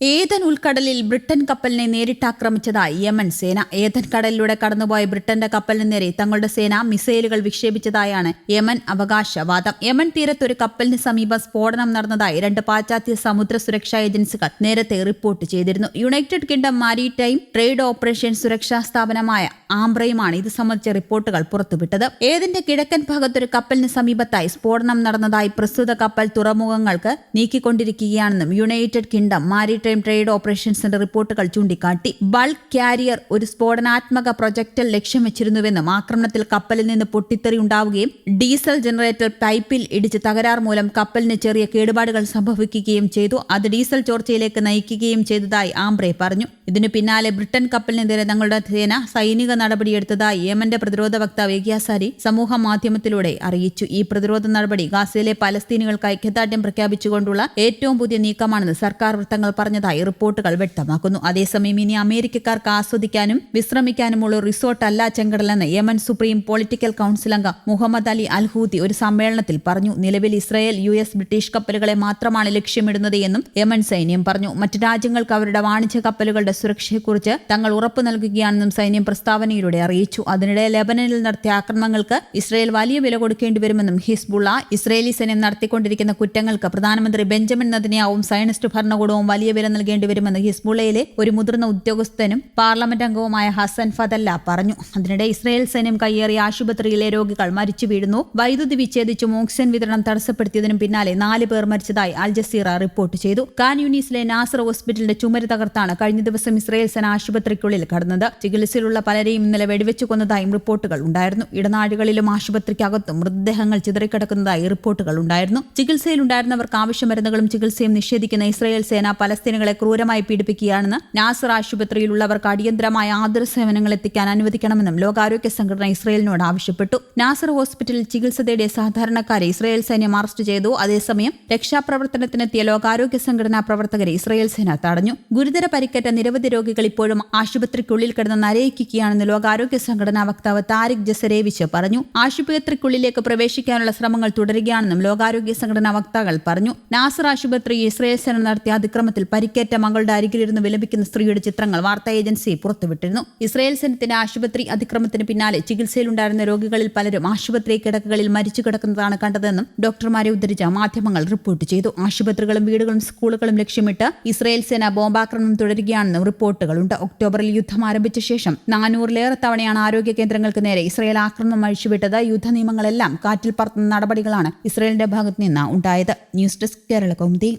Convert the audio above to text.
ഏതൻ ഉൾക്കടലിൽ Britain കപ്പലിനെ നേരിട്ടാക്രമിച്ചതായി Yemen സേന. ഏതൻ കടലിലൂടെ കടന്നുപോയ ബ്രിട്ടന്റെ കപ്പലിന് നേരെ തങ്ങളുടെ സേന മിസൈലുകൾ വിക്ഷേപിച്ചതായാണ് യമൻ അവകാശവാദം. യമൻ തീരത്ത് ഒരു കപ്പലിന് സമീപം സ്ഫോടനം നടന്നതായി രണ്ട് പാശ്ചാത്യ സമുദ്ര സുരക്ഷാ ഏജൻസികൾ നേരത്തെ റിപ്പോർട്ട് ചെയ്തിരുന്നു. United Kingdom maritime trade operation സുരക്ഷാ സ്ഥാപനമായ ആംബ്രയുമാണ് ഇത് സംബന്ധിച്ച റിപ്പോർട്ടുകൾ പുറത്തുവിട്ടത്. ഏതിന്റെ കിഴക്കൻ ഭാഗത്തൊരു കപ്പലിന് സമീപത്തായി സ്ഫോടനം നടന്നതായി പ്രസ്തുത കപ്പൽ തുറമുഖങ്ങൾക്ക് നീക്കിക്കൊണ്ടിരിക്കുകയാണെന്നും യുണൈറ്റഡ് കിങ്ഡം മാരിടൈം ട്രേഡ് ഓപ്പറേഷൻസിന്റെ റിപ്പോർട്ടുകൾ ചൂണ്ടിക്കാട്ടി. ബൾക്ക് കാരിയർ ഒരു സ്ഫോടനാത്മക പ്രൊജക്ടൽ ലക്ഷ്യം വെച്ചിരുന്നുവെന്നും ആക്രമണത്തിൽ കപ്പലിൽ നിന്ന് പൊട്ടിത്തെറി ഉണ്ടാവുകയും ഡീസൽ ജനറേറ്റർ പൈപ്പിൽ ഇടിച്ച് തകരാർ മൂലം കപ്പലിന് ചെറിയ കേടുപാടുകൾ സംഭവിക്കുകയും ചെയ്തു. അത് ഡീസൽ ചോർച്ചയിലേക്ക് നയിക്കുകയും ചെയ്തതായി ആംബ്രെ പറഞ്ഞു. ഇതിനു പിന്നാലെ ബ്രിട്ടൻ കപ്പലിനെതിരെ തങ്ങളുടെ സേന സൈനിക നടപടിയെടുത്തതായി യമന്റെ പ്രതിരോധ വക്താവ് ഏകിയാസാരി സമൂഹ മാധ്യമത്തിലൂടെ അറിയിച്ചു. ഈ പ്രതിരോധ നടപടി ഗാസയിലെ പലസ്തീനികൾക്ക് ഐക്യദാർഢ്യം പ്രഖ്യാപിച്ചുകൊണ്ടുള്ള ഏറ്റവും പുതിയ നീക്കമാണെന്ന് സർക്കാർ വൃത്തങ്ങൾ പറഞ്ഞതായി റിപ്പോർട്ടുകൾ വ്യക്തമാക്കുന്നു. അതേസമയം ഇനി അമേരിക്കക്കാർക്ക് ആസ്വദിക്കാനും വിശ്രമിക്കാനുമുള്ള റിസോർട്ടല്ല ചെങ്കടലെന്ന് യമൻ സുപ്രീം പൊളിറ്റിക്കൽ കൌൺസിൽ അംഗം മുഹമ്മദ് അലി അൽഹൂദി ഒരു സമ്മേളനത്തിൽ പറഞ്ഞു. നിലവിൽ ഇസ്രായേൽ യു എസ് ബ്രിട്ടീഷ് കപ്പലുകളെ മാത്രമാണ് ലക്ഷ്യമിടുന്നത് എന്നും യമൻ സൈന്യം പറഞ്ഞു. മറ്റ് രാജ്യങ്ങൾക്ക് അവരുടെ വാണിജ്യ കപ്പലുകളുടെ സുരക്ഷയെക്കുറിച്ച് തങ്ങൾ ഉറപ്പു നൽകുകയാണെന്നും സൈന്യം പ്രസ്താവനയിലൂടെ അറിയിച്ചു. അതിനിടെ ലെബനനിൽ നടത്തിയ ആക്രമണങ്ങൾക്ക് ഇസ്രയേൽ വലിയ വില കൊടുക്കേണ്ടി വരുമെന്നും ഹിസ്ബുള്ള ഇസ്രയേലി സൈന്യം നടത്തിക്കൊണ്ടിരിക്കുന്ന കുറ്റങ്ങൾക്ക് പ്രധാനമന്ത്രി ബെഞ്ചമിൻ നദിനിയാവും സയനിസ്റ്റ് ഭരണകൂടവും വലിയ വില നൽകേണ്ടി വരുമെന്ന് ഹിസ്ബുള്ളയിലെ ഒരു മുതിർന്ന ഉദ്യോഗസ്ഥനും പാർലമെന്റ് അംഗവുമായ ഹസൻ ഫതല്ല പറഞ്ഞു. അതിനിടെ ഇസ്രയേൽ സൈന്യം കയ്യേറിയ ആശുപത്രിയിലെ രോഗികൾ മരിച്ചു വീഴുന്നു. വൈദ്യുതി വിച്ഛേദിച്ചു ഓക്സിജൻ വിതരണം തടസ്സപ്പെടുത്തിയതിനും പിന്നാലെ നാല് പേർ മരിച്ചതായി അൽ ജസീറ റിപ്പോർട്ട് ചെയ്തു. കാൻ യൂണീസിലെ നാസർ ഹോസ്പിറ്റലിന്റെ ചുമര് തകർത്താണ് കഴിഞ്ഞ ദിവസം ഇസ്രയേൽ സേന ആശുപത്രിക്കുള്ളിൽ കടന്നത്. ചികിത്സയിലുള്ള പലരെയും ഇന്നലെ വെടിവെച്ചു കൊന്നതായും റിപ്പോർട്ടുകൾ ഉണ്ടായിരുന്നു. ഇടനാടുകളിലും ആശുപത്രിക്കകത്തും മൃതദേഹങ്ങൾ ചിതറിക്കിടക്കുന്നതായി റിപ്പോർട്ടുകൾ ഉണ്ടായിരുന്നു. ചികിത്സയിലുണ്ടായിരുന്നവർക്ക് ആവശ്യ മരുന്നുകളും ചികിത്സയും നിഷേധിക്കുന്ന ഇസ്രായേൽ സേന പലസ്തീനുകളെ ക്രൂരമായി പീഡിപ്പിക്കുകയാണെന്ന് നാസർ ആശുപത്രിയിലുള്ളവർക്ക് അടിയന്തരമായ ആതുര സേവനങ്ങൾ എത്തിക്കാൻ അനുവദിക്കണമെന്നും ലോകാരോഗ്യ സംഘടന ഇസ്രായേലിനോട് ആവശ്യപ്പെട്ടു. നാസർ ഹോസ്പിറ്റലിൽ ചികിത്സ തേടിയ സാധാരണക്കാരെ ഇസ്രായേൽ സൈന്യം അറസ്റ്റ് ചെയ്തു. അതേസമയം രക്ഷാപ്രവർത്തനത്തിനെത്തിയ ലോകാരോഗ്യ സംഘടനാ പ്രവർത്തകരെ ഇസ്രായേൽ സേന തടഞ്ഞു. ഗുരുതര പരിക്കേറ്റ നിരവധി രോഗികൾ ഇപ്പോഴും ആശുപത്രിക്കുള്ളിൽ കിടന്ന് നരയിക്കുകയാണെന്ന് ലോകാരോഗ്യ സംഘടനാ വക്താവ് താരിഖ് ജസരേവിച്ച് പറഞ്ഞു. ആശുപത്രിക്കുള്ളിലേക്ക് പ്രവേശിക്കാനുള്ള ശ്രമങ്ങൾ തുടരുകയാണെന്നും ലോകാരോഗ്യ സംഘടനാ വക്താക്കൾ പറഞ്ഞു. നാസർ ആശുപത്രി ഇസ്രയേൽ സേന നടത്തിയ അതിക്രമത്തിൽ പരിക്കേറ്റ മകളുടെ അരികിലിരുന്ന് വിലപിക്കുന്ന സ്ത്രീയുടെ ചിത്രങ്ങൾ വാർത്താ ഏജൻസി പുറത്തുവിട്ടിരുന്നു. ഇസ്രയേൽ സേനത്തിന്റെ ആശുപത്രി അതിക്രമത്തിന് പിന്നാലെ ചികിത്സയിലുണ്ടായിരുന്ന രോഗികളിൽ പലരും ആശുപത്രി കിടക്കകളിൽ മരിച്ചു കിടക്കുന്നതാണ് കണ്ടതെന്നും ഡോക്ടർമാരെ ഉദ്ധരിച്ച മാധ്യമങ്ങൾ റിപ്പോർട്ട് ചെയ്തു. ആശുപത്രികളും വീടുകളും സ്കൂളുകളും ലക്ഷ്യമിട്ട് ഇസ്രയേൽ സേന ബോംബാക്രമണം തുടരുകയാണെന്നും റിപ്പോർട്ടുകളുണ്ട്. ഒക്ടോബറിൽ യുദ്ധം ആരംഭിച്ച ശേഷം നാനൂറിലേറെ തവണയാണ് ആരോഗ്യ കേന്ദ്രങ്ങൾക്ക് നേരെ ഇസ്രായേൽ ആക്രമണം അഴിച്ചുവിട്ടത്. യുദ്ധ നിയമങ്ങളെല്ലാം കാറ്റിൽ പറത്തുന്ന നടപടികളാണ് ഇസ്രായേലിന്റെ ഭാഗത്തു നിന്ന് ഉണ്ടായത്. News desk Kerala Kaumudi.